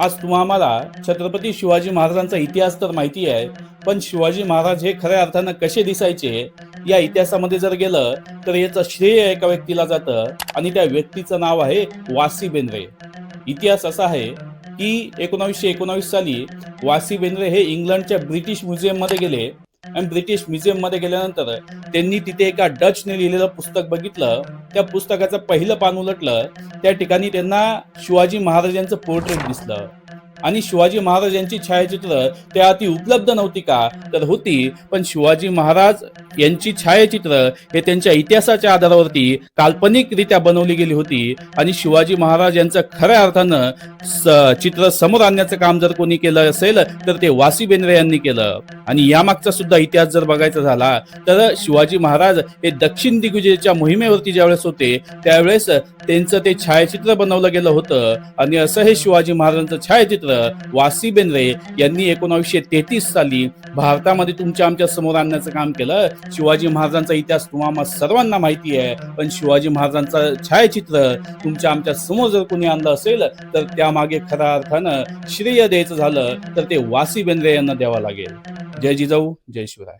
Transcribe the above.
आज तुम्हाला छत्रपती शिवाजी महाराजांचा इतिहास तर माहिती आहे पण शिवाजी महाराज हे खऱ्या अर्थानं कसे दिसायचे? या इतिहासामध्ये जर गेलं तर याचं श्रेय एका व्यक्तीला जातं आणि त्या व्यक्तीचं नाव आहे वासी बेंद्रे. इतिहास असा आहे की एकोणावीसशे एकोणावीस साली वासी बेंद्रे हे इंग्लंडच्या ब्रिटिश म्युझियममध्ये गेले आणि ब्रिटिश म्युझियममध्ये गेल्यानंतर त्यांनी तिथे एका डचने लिहिलेलं पुस्तक बघितलं. त्या पुस्तकाचं पहिलं पान उलटलं. त्या ठिकाणी त्यांना शिवाजी महाराजांचं पोर्ट्रेट दिसलं. आणि शिवाजी महाराज यांची छायाचित्र त्या ती उपलब्ध नव्हती का? तर होती पण शिवाजी महाराज यांची छायाचित्र हे त्यांच्या इतिहासाच्या आधारावरती काल्पनिकरित्या बनवली गेली होती. आणि शिवाजी महाराज यांचं खऱ्या अर्थानं चित्र समोर आणण्याचं काम जर कोणी केलं असेल तर ते वासी बेंद्रे यांनी केलं. आणि यामागचा सुद्धा इतिहास जर बघायचा झाला तर शिवाजी महाराज हे दक्षिण दिग्विजयच्या मोहिमेवरती ज्यावेळेस होते त्यावेळेस त्यांचं ते छायाचित्र बनवलं गेलं होतं. आणि असं हे शिवाजी महाराजांचं छायाचित्र वासी बेंद्रे यांनी एकोणावीसशे तेहतीस साली भारतामध्ये तुमच्या आमच्यासमोर आणण्याचं काम केलं. शिवाजी महाराजांचा इतिहास तुम्हाला सर्वांना माहिती आहे. पण शिवाजी महाराजांचं छायाचित्र तुमच्या आमच्यासमोर जर कोणी आणलं असेल तर त्यामागे खऱ्या अर्थानं श्रेय द्यायचं झालं तर ते वासी बेंद्रे यांना द्यावं लागेल. जय जिजाऊ जय शिवराय.